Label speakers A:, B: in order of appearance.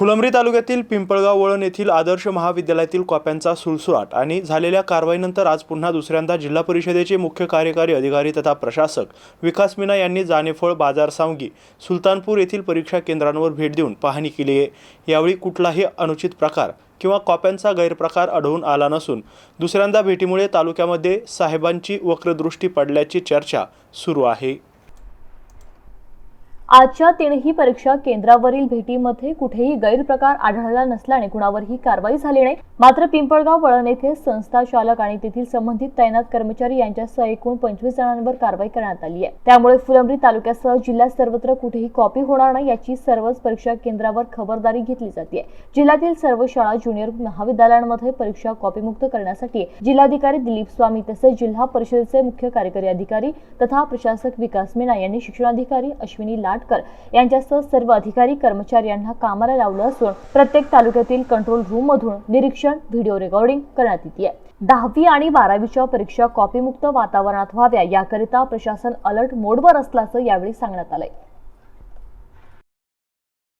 A: फुलंब्री तालुक्यातील पिंपळगाव वळण येथील आदर्श महाविद्यालयातील कॉप्यांचा सुळसुळाट आणि झालेल्या कारवाईनंतर आज पुन्हा दुसऱ्यांदा जिल्हा परिषदेचे मुख्य कार्यकारी अधिकारी तथा प्रशासक विकास मीना यांनी जानेफळ बाजार सावंगी सुलतानपूर येथील परीक्षा केंद्रांवर भेट देऊन पाहणी केली आहे. यावेळी कुठलाही अनुचित प्रकार किंवा कॉप्यांचा गैरप्रकार आढळून आला नसून दुसऱ्यांदा भेटीमुळे तालुक्यामध्ये साहेबांची वक्रदृष्टी पडल्याची चर्चा सुरू आहे.
B: आजच्या तीनही परीक्षा केंद्रावरील भेटीमध्ये कुठेही गैरप्रकार आढळला नसल्याने कुणावरही कारवाई झाली नाही. मात्र पिंपळगाव वळण येथे संस्था चालक आणि तेथील संबंधित तैनात कर्मचारी यांच्यासह एकूण पंचवीस जणांवर कारवाई करण्यात आली आहे. त्यामुळे फुलंब्री तालुक्यासह जिल्ह्यात सर्वत्र कुठेही कॉपी होणार नाही याची सर्वच परीक्षा केंद्रावर खबरदारी घेतली जाते जिल्ह्यातील सर्व शाळा ज्युनियर महाविद्यालयांमध्ये परीक्षा कॉपीमुक्त करण्यासाठी जिल्हाधिकारी दिलीप स्वामी तसेच जिल्हा परिषदेचे मुख्य कार्यकारी अधिकारी तथा प्रशासक विकास मीना यांनी शिक्षणाधिकारी अश्विनी लाटकर यांच्यासह सर्व अधिकारी कर्मचारी यांना कामाला लावलं असून प्रत्येक तालुक्यातील कंट्रोल रूम मधून निरीक्षण व्हिडिओ रेकॉर्डिंग करण्यात येते. दहावी आणि बारावीच्या परीक्षा कॉपीमुक्त वातावरणात व्हाव्या याकरिता प्रशासन अलर्ट मोडवर असल्याचं यावेळी सांगण्यात आलंय.